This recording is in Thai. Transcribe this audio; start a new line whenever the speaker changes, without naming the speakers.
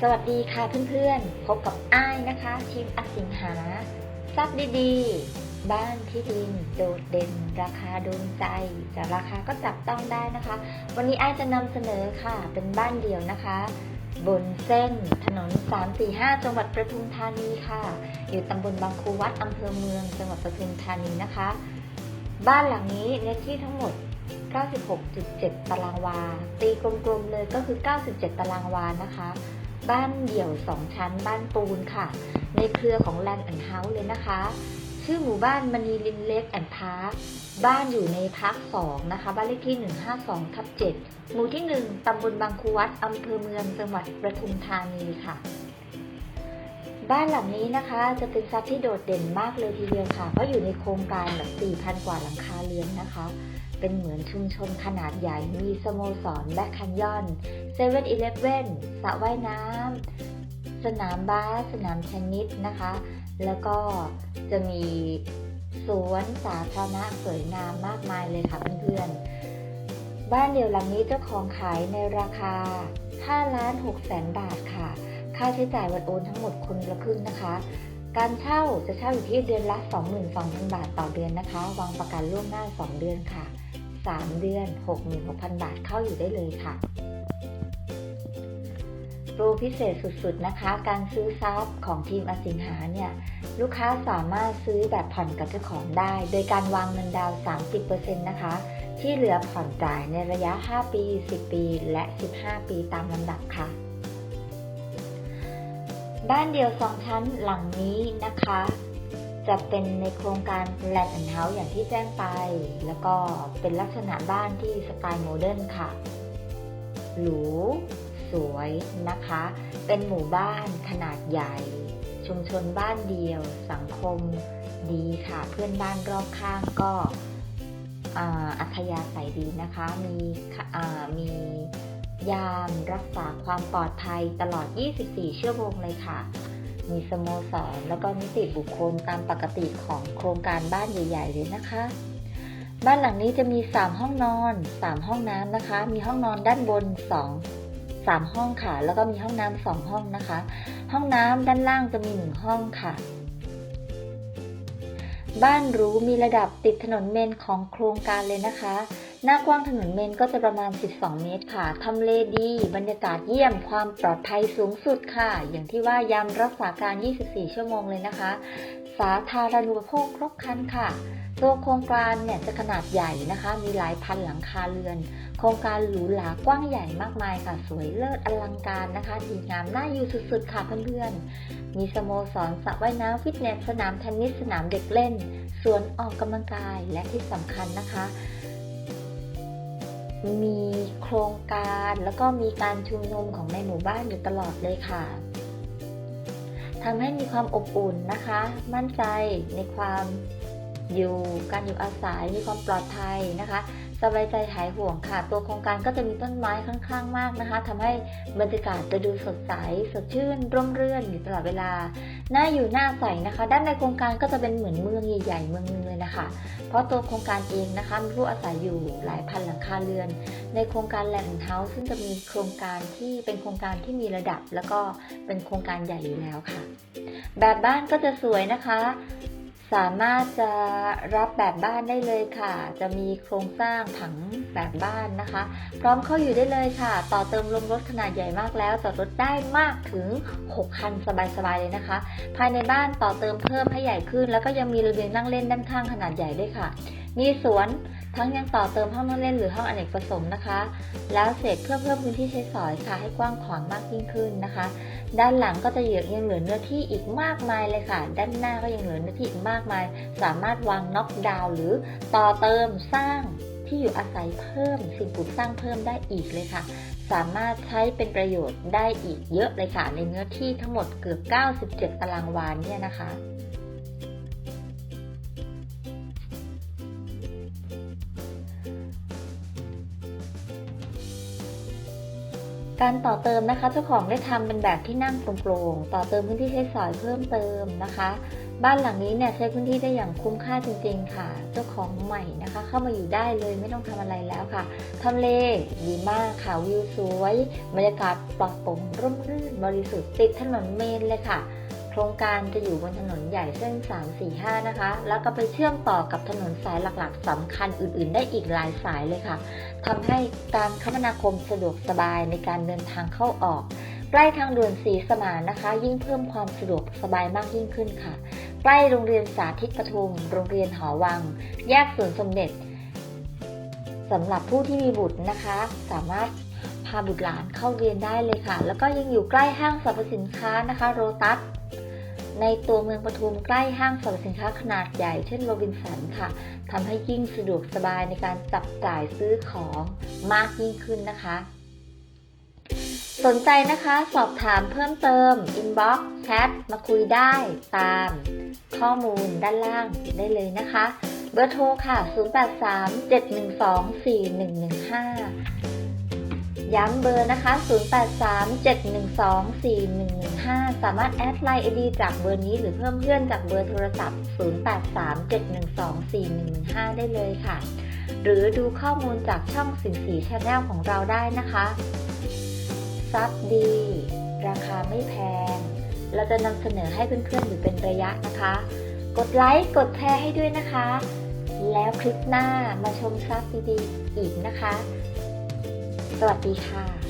สวัสดีค่ะเพื่อนๆ พบกับอ้ายนะคะ ทีมอสิงหา ทรัพย์ดีๆ บ้านที่ดินโดดเด่น ราคาโดนใจแต่ราคาก็จับต้องได้นะคะ วันนี้อ้ายจะนำเสนอค่ะ เป็นบ้านเดี่ยวนะคะ บนเส้นถนน 345 จังหวัดประทุมธานีค่ะ อยู่ตำบลบางคูวัดอำเภอเมือง จังหวัดประทุมธานีนะคะ บ้านหลังนี้เนื้อที่ทั้งหมด96.7 ตารางวา ตีกลมๆเลยก็คือ 97 ตารางวานะคะ บ้านเดี่ยว 2 ชั้นบ้านปูนค่ะ ในเครือของแลนอันเฮาส์เลยนะคะ ชื่อหมู่บ้านมณีลินเล็กแอนด์พาร์คบ้านอยู่ในพัก2นะคะ บ้านเลขที่ 152ทับ7หมู่ที่ 1ตำบลบางคูวัดอำเภอเมืองจังหวัดประทุมธานีค่ะ บ้านหลังนี้นะคะจะเป็นทรัพย์ที่โดดเด่นมากเลยทีเดียวค่ะ เพราะอยู่ในโครงการแบบ4,000 กว่าหลังคาเรือนนะคะ เป็นเหมือนชุมชนขนาดใหญ่ มีสโมสรแบ็คคันยอนเซเว่นอีเลฟเว่นสระว่ายน้ำ สนามบาส สนามเทนนิสนะคะ แล้วก็จะมีสวนสาธารณะสวยงามมากมายเลยค่ะเพื่อนๆ บ้านเดี่ยวหลังนี้เจ้าของขายในราคา5ล้าน6แสนบาทค่ะ ค่าใช้จ่ายวันโอนทั้งหมดคนละครึ่งนะคะ การเช่าจะเช่าอยู่ที่เดือนละ 22,000 บาทต่อเดือนนะคะ วางประกันล่วงหน้า 2 เดือนค่ะ 3 เดือน 66,000 บาทเข้าอยู่ได้เลยค่ะโปรพิเศษสุดๆนะคะ การซื้อทรัพย์ของทีมอสิงหาเนี่ย ลูกค้าสามารถซื้อแบบผ่อนกับเจ้าของได้ โดยการวางเงินดาวน์30%นะคะ ที่เหลือผ่อนจ่ายในระยะ 5 ปี 10 ปี และ 15 ปีตามลำดับค่ะ บ้านเดียวสองชั้นหลังนี้นะคะ จะเป็นในโครงการ Land and House อย่างที่แจ้งไป แล้วก็เป็นลักษณะบ้านที่สไตล์โมเดิร์นค่ะ หรู สวยนะคะ เป็นหมู่บ้านขนาดใหญ่ ชุมชนบ้านเดียว สังคมดีค่ะ เพื่อนบ้านรอบข้างก็อัธยาศัยดีนะคะ มีค่ะมี ยามรักษาความปลอดภัยตลอด 24 ชั่วโมงเลยค่ะ มีสโมสรแล้วก็นิติบุคคลตามปกติของโครงการบ้านใหญ่ๆเลยนะคะ บ้านหลังนี้จะมี 3 ห้องนอน 3 ห้องน้ำนะคะ มีห้องนอนด้านบน 2 3 ห้องค่ะ แล้วก็มีห้องน้ำสองห้องนะคะ ห้องน้ำด้านล่างจะมี 1 ห้องค่ะ บ้านหรูมีระดับติดถนนเมนของโครงการเลยนะคะ หน้ากว้างถนนเมนก็จะประมาณ 12 เมตรค่ะทำเลดี บรรยากาศเยี่ยม ความปลอดภัยสูงสุดค่ะ อย่างที่ว่ายามรักษาการ 24 ชั่วโมงเลยนะคะ สาธารณูปโภคครบครันค่ะ ตัวโครงการเนี่ยจะขนาดใหญ่นะคะ มีหลายพันหลังคาเรือน โครงการหรูหรากว้างใหญ่มากมายค่ะ สวยเลิศอลังการนะคะ ดีงามน่าอยู่สุดๆค่ะเพื่อนๆ มีสโมสรสระว่ายน้ำฟิตเนส สนามเทนนิส สนามเด็กเล่น สวนออกกำลังกาย และที่สำคัญนะคะ มีโครงการแล้วก็มีการชุมนุมของในหมู่บ้านอยู่ตลอดเลยค่ะทำให้มีความอบอุ่นนะคะ มั่นใจในความอยู่การอยู่อาศัยมีความปลอดภัยนะคะ สบายใจหายห่วงค่ะ ตัวโครงการก็จะมีต้นไม้ค่อนข้างมากนะคะทำให้บรรยากาศจะดูสดใสสดชื่น ร่มรื่นอยู่ตลอดเวลา น่าอยู่น่าใส่นะคะ ด้านในโครงการก็จะเป็นเหมือนเมืองใหญ่ๆเมืองนึง เลยนะคะเพราะตัวโครงการเองนะคะมีผู้อาศัยอยู่หลายพันหลังคาเรือน ในโครงการแลนด์เฮาส์ซึ่งจะมีโครงการที่เป็นโครงการที่มีระดับ แล้วก็เป็นโครงการใหญ่อยู่แล้วค่ะ แบบบ้านก็จะสวยนะคะ สามารถจะรับแบบบ้านได้เลยค่ะ จะมีโครงสร้างผังแบบบ้านนะคะ พร้อมเข้าอยู่ได้เลยค่ะ ต่อเติมลงรถขนาดใหญ่มากแล้วจอดรถได้มากถึง 6 คันสบายๆเลยนะคะ ภายในบ้านต่อเติมเพิ่มให้ใหญ่ขึ้น แล้วก็ยังมีระเบียงนั่งเล่นด้านข้างขนาดใหญ่ด้วยค่ะ มีสวน ทั้งยังต่อเติมห้องนั่งเล่นหรือห้องอเนกประสงค์นะคะ แล้วเสร็จเพื่อเพิ่มพื้นที่ใช้สอยค่ะให้กว้างขวางมากยิ่งขึ้นนะคะ ด้านหลังก็จะยังเหลือเนื้อที่อีกมากมายเลยค่ะ ด้านหน้าก็ยังเหลือเนื้อที่อีกมากมาย สามารถวางน็อกดาวน์หรือต่อเติมสร้างที่อยู่อาศัยเพิ่มสิ่งปลูกสร้างเพิ่มได้อีกเลยค่ะ สามารถใช้เป็นประโยชน์ได้อีกเยอะเลยค่ะ ในเนื้อที่ทั้งหมดเกือบ 97 ตารางวาเนี่ยนะคะ การต่อเติมนะคะเจ้าของได้ทำเป็นแบบที่นั่งโปร่งๆต่อเติมพื้นที่ใช้สอยเพิ่มเติมนะคะ บ้านหลังนี้เนี่ยใช้พื้นที่ได้อย่างคุ้มค่าจริงๆค่ะ เจ้าของใหม่นะคะ เข้ามาอยู่ได้เลยไม่ต้องทำอะไรแล้วค่ะทำเลดีมากค่ะวิวสวยบรรยากาศปลอดโปร่งร่มรื่นบริสุทธิ์ติดถนนเมนเลยค่ะ โครงการจะอยู่บนถนนใหญ่เส้น 3 4 5 นะคะ แล้วก็ไปเชื่อมต่อกับถนนสายหลักๆสำคัญอื่นๆ ได้อีกหลายสายเลยค่ะทำให้การคมนาคมสะดวกสบายในการเดินทางเข้าออก ใกล้ทางด่วนสีสมานนะคะ ยิ่งเพิ่มความสะดวกสบายมากยิ่งขึ้นค่ะ ใกล้โรงเรียนสาธิตปทุม โรงเรียนหอวัง แยกสวนสมเด็จสำหรับผู้ที่มีบุตรนะคะ สามารถพาบุตรหลานเข้าเรียนได้เลยค่ะ แล้วก็ยังอยู่ใกล้ห้างสรรพสินค้านะคะ โรตัส ในตัวเมืองปทุมใกล้ห้างสรรพสินค้าขนาดใหญ่เช่นโรบินสันค่ะทำให้ยิ่งสะดวกสบายในการจับจ่ายซื้อของมากยิ่งขึ้นนะคะ สนใจนะคะสอบถามเพิ่มเติม inbox แชทมาคุยได้ตามข้อมูลด้านล่างได้เลยนะคะ เบอร์โทรค่ะ 0837124115 ย้ำเบอร์นะคะ 0837124115 สามารถแอดไลน์ ID จากเบอร์นี้หรือเพิ่มเพื่อนจากเบอร์โทรศัพท์ 0837124115 ได้เลยค่ะ หรือดูข้อมูลจากช่องสินสีชาแนลของเราได้นะคะซับดี ราคาไม่แพง เราจะนำเสนอให้เพื่อนๆอยู่เป็นระยะนะคะ กดไลค์กดแชร์ให้ด้วยนะคะ แล้วคลิปหน้ามาชมซับดีๆอีกนะคะ วัสดีค่ะ